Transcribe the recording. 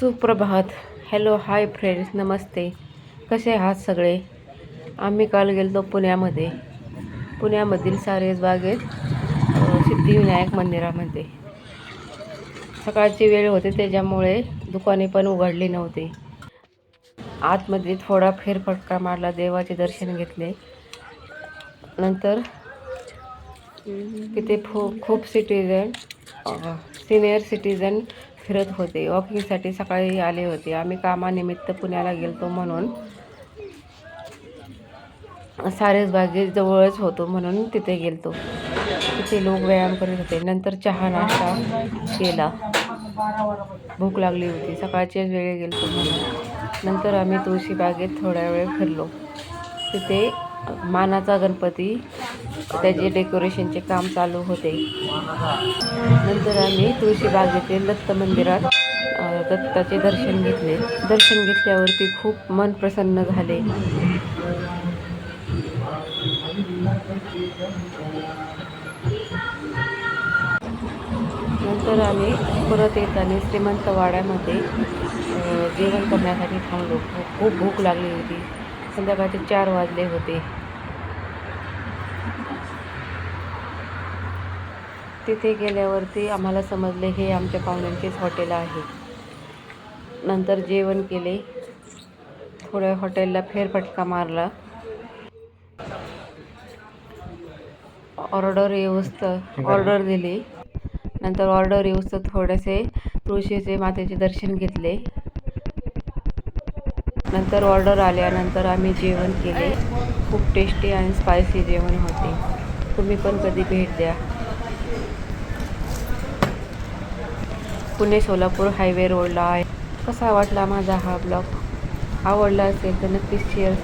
सुप्रभात. Hello hi friends नमस्ते. कसे आहात सगळे? आम्ही काल गेलो पुण्यामध्ये. पुण्यामधील सारेस बागेत सिद्धिविनायक मंदिरामध्ये. सकाळची वेळ होते त्याच्यामुळे दुकाने पण उघडली नव्हती. आतमध्ये थोडा फेरफटका मारला देवाचे दर्शन घेतले. नंतर तिथे फू खूप सिटीजन सिनियर सिटीजन फिरत होते. वॉकिंगसाठी सकाळी आले होते. आम्ही कामानिमित्त पुण्याला गेलतो म्हणून. सारसबागे जवळच होतो म्हणून तिथे गेलतो. तिथे लोक व्यायाम करत होते. नंतर चहा नाश्ता केला. भूक लागली होती. सकाळच्याच वेळी गेलतो म्हणून. नंतर आम्ही तुळशीबागेत थोड्या वेळ फिरलो. तिथे मानाचा गणपती त्याचे डेकोरेशनचे काम चालू होते. नंतर आम्ही तुळशीबागेतील दत्त मंदिरात दत्ताचे दर्शन घेतले. दर्शन घेतल्यावरती खूप मन प्रसन्न झाले. नंतर आम्ही परत येताना श्रीमंत वाड्यामध्ये जेवण करण्यासाठी थांबलो. खूप भूक लागली होती. संध्याकाळचे चार वाजले होते. तिथे गेल्यावरती आम्हाला समजले हे आमच्या पाहुण्यांचेच हॉटेल आहे. नंतर जेवण केले. थोड्या हॉटेलला फेरफटका मारला. ऑर्डर येऊस्त ऑर्डर दिली. नंतर ऑर्डर येऊस्त थोडेसे तुळशीचे मातेचे दर्शन घेतले. नंतर ऑर्डर आल्यानंतर आम्ही जेवण केले. खूप टेस्टी आणि स्पायसी जेवण होते. तुम्ही पण कधी भेट द्या. पुणे सोलापूर हायवे रोडला आहे. कसा वाटला माझा हा ब्लॉग? आवडला असेल तर नक्कीच शेअर